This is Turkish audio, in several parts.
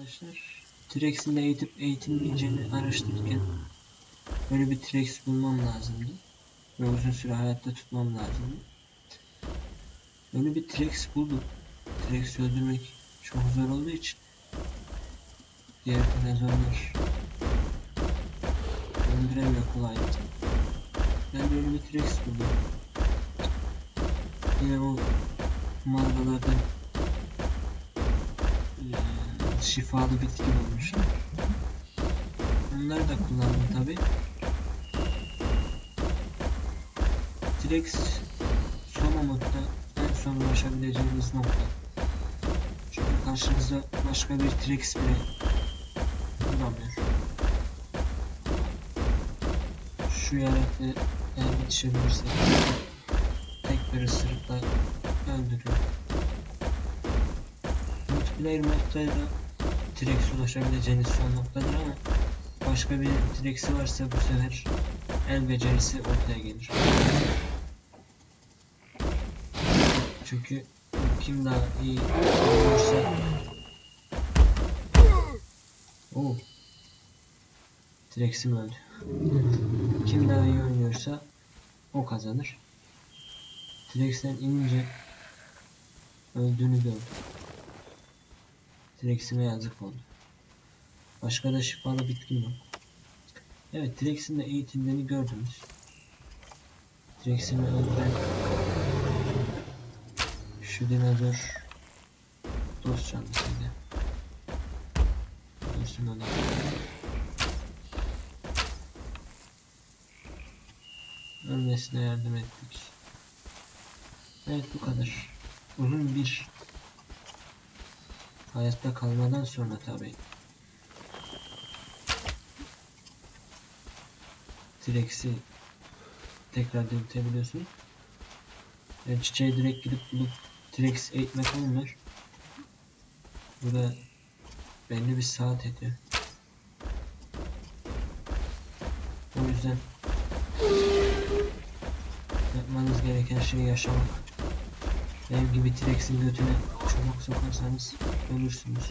arkadaşlar. T-Rex'in eğitip eğitilmeyeceğini araştırırken böyle bir T-Rex bulmam lazımdı. Ve uzun süre hayatta tutmam lazımdı. Böyle bir T-Rex buldum. T-Rex'i öldürmek çok zor olduğu için diğer dinozorlar öldüremiyor kolaylıkla. Ben böyle bir T-Rex buldum. Yine o mağaralarda eee, şifalı bitki bulmuşlar. Onları da kullandım tabi. T-Rex son modda en son ulaşabileceğimiz nokta. Çünkü karşımızda başka bir T-Rex bile duramıyor. Şu yaratığı eğer yetişebilirsek tek bir ısırıkla öldürüyor. Multiplayer modda da T-Rex ulaşabileceğiniz son noktadır ama başka bir T-Rex'i varsa bu sefer el becerisi ortaya gelir. Çünkü kim daha iyi olursa Oo. T-Rex'im öldü. Kim daha iyi oynuyorsa o kazanır. T-Rex'ten inince öldüğünü gördüm. T-Rex'ime yazık oldu. Başka da şifalı bitkim yok. Evet T-Rex'in de eğitildiğini gördünüz. T-Rex'imi öldüren şu dinozor dost canlısıydı. Dursun onu. Ölmesine yardım ettik. Evet bu kadar. Uzun bir hayatta kalmadan sonra tabii. T-Rex'i tekrar diriltebiliyorsun. Yani çiçeği direkt gidip bulup T-Rex eğitmek olmuyor. Bu da belli bir saat ediyor. O yüzden yapmanız gereken şey yaşamak. Benim gibi T-Rex'in götüne çomak sokarsanız ölürsünüz.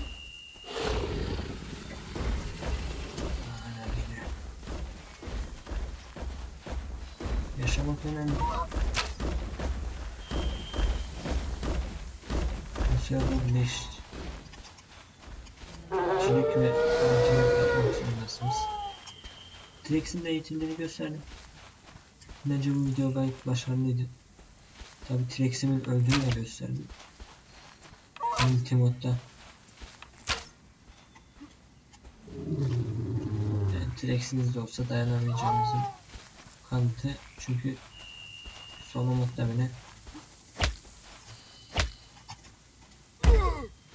Yaşamak önemli. Dışarıda leş. Çilik ve antiyok yapmak zorundasınız. T-Rex'in de eğitimleri gösterdim. Bence bu video gayet başarılıydı. Tabi T-Rex'imin öldüğünü de gösterdim. Multi modda. Yani T-Rex'iniz de olsa dayanamayacağınızın kanıtı. Çünkü modda bile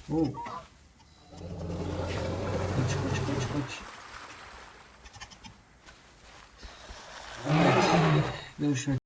Oo. Kaç kaç kaç kaç. Evet. Görüşmek